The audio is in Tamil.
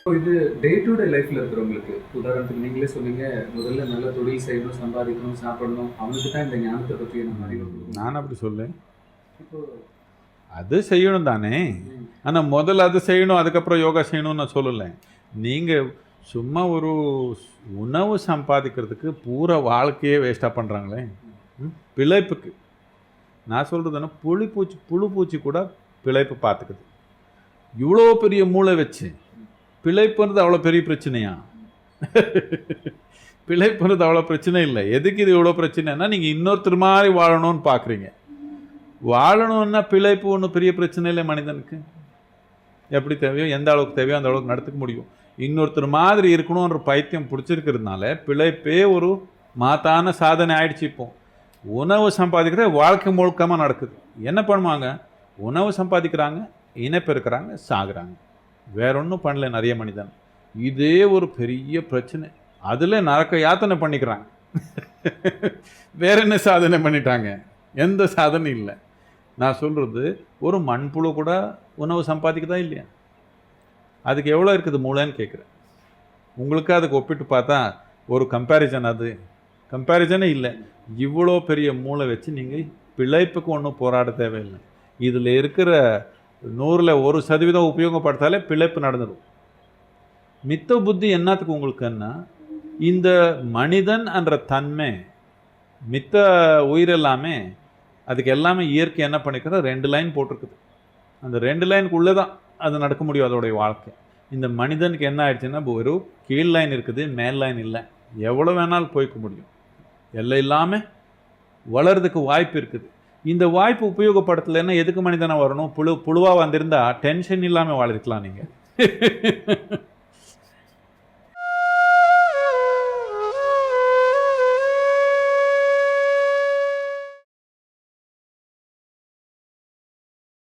இப்போ இது டே டு டே லைஃப்ல இருக்கிறவங்களுக்கு உதாரணத்துக்கு நீங்களே சொன்னீங்க முதல்ல நல்ல தொழில் செய்யணும் சம்பாதிக்கணும் சாப்பிடணும் அவனுக்கு தான் இந்த ஞானத்தை பற்றி நம்ம அறிவு. நான் அப்படி சொல்லேன் அது செய்யணும் தானே? ஆனால் முதல்ல அது செய்யணும் அதுக்கப்புறம் யோகா செய்யணும்னு நான் சொல்லலை. நீங்கள் சும்மா ஒரு உணவு சம்பாதிக்கிறதுக்கு பூரா வாழ்க்கையே வேஸ்ட்டாக பண்ணுறாங்களே? பிழைப்புக்கு. நான் சொல்கிறதுன்னா புளி பூச்சி புழு பூச்சி கூட பிழைப்பு பார்த்துக்குது. இவ்வளோ பெரிய மூளை வச்சு பிழைப்புன்றது அவ்வளோ பெரிய பிரச்சனையா? பிழைப்புன்றது அவ்வளோ பிரச்சனை இல்லை. எதுக்கு இது இவ்வளோ பிரச்சனைனா நீங்கள் இன்னொருத்தர் மாதிரி வாழணும்னு பார்க்குறீங்க வாழணும்னா பிழைப்பு ஒன்றும் பெரிய பிரச்சனை இல்லை மனிதனுக்கு. எப்படி தேவையோ எந்த அளவுக்கு தேவையோ அந்த அளவுக்கு நடத்துக்க முடியும். இன்னொருத்தர் மாதிரி இருக்கணுன்ற பைத்தியம் பிடிச்சிருக்கிறதுனால பிழைப்பே ஒரு மாத்தான சாதனை ஆயிடுச்சு இப்போ. உணவு சம்பாதிக்கிற வாழ்க்கை முழுக்கமாக நடக்குது. என்ன பண்ணுவாங்க? உணவு சம்பாதிக்கிறாங்க இனப்பெருக்கிறாங்க சாகுறாங்க. வேற ஒன்றும் பண்ணல நிறைய மனிதன். இதே ஒரு பெரிய பிரச்சனை. அதில் நரக்க யாத்தனை பண்ணிக்கிறாங்க? வேற என்ன சாதனை பண்ணிட்டாங்க? எந்த சாதனையும் இல்லை. நான் சொல்கிறது ஒரு மண்புழு கூட உணவு சம்பாதிக்குதா இல்லையா? அதுக்கு எவ்வளோ இருக்குது மூளைன்னு கேட்குறேன் உங்களுக்கு அதுக்கு ஒப்பிட்டு பார்த்தா ஒரு கம்பேரிசன் அது. கம்பேரிசனே இல்லை. இவ்வளோ பெரிய மூளை வச்சு நீங்கள் பிழைப்புக்கு ஒன்றும் போராட தேவையில்லை. இதில் இருக்கிற நூறில் ஒரு சதவீதம் உபயோகப்படுத்தாலே பிழைப்பு நடந்துடும். மித்த புத்தி என்னத்துக்கு உங்களுக்குன்னா இந்த மனிதன் என்ற தன்மை மித்த உயிர் எல்லாமே அதுக்கு எல்லாமே இயற்கை என்ன பண்ணிக்கிறது ரெண்டு லைன் போட்டிருக்குது. அந்த ரெண்டு லைனுக்குள்ளே தான் அது நடக்க முடியும் அதோடைய வாழ்க்கை. இந்த மனிதனுக்கு என்ன ஆயிடுச்சுன்னா ஒரு கீழ் லைன் இருக்குது மேல் லைன் இல்லை. எவ்வளோ வேணாலும் போய்க்க முடியும். எல்லாம் இல்லாமல் வளர்றதுக்கு வாய்ப்பு இருக்குது. இந்த வாய்ப்பு உபயோகப்படுத்தலைன்னா எதுக்கு மனிதனாக வரணும்? புழு புழுவாக வந்திருந்தால் டென்ஷன் இல்லாமல் வாழ்த்துக்கலாம் நீங்கள்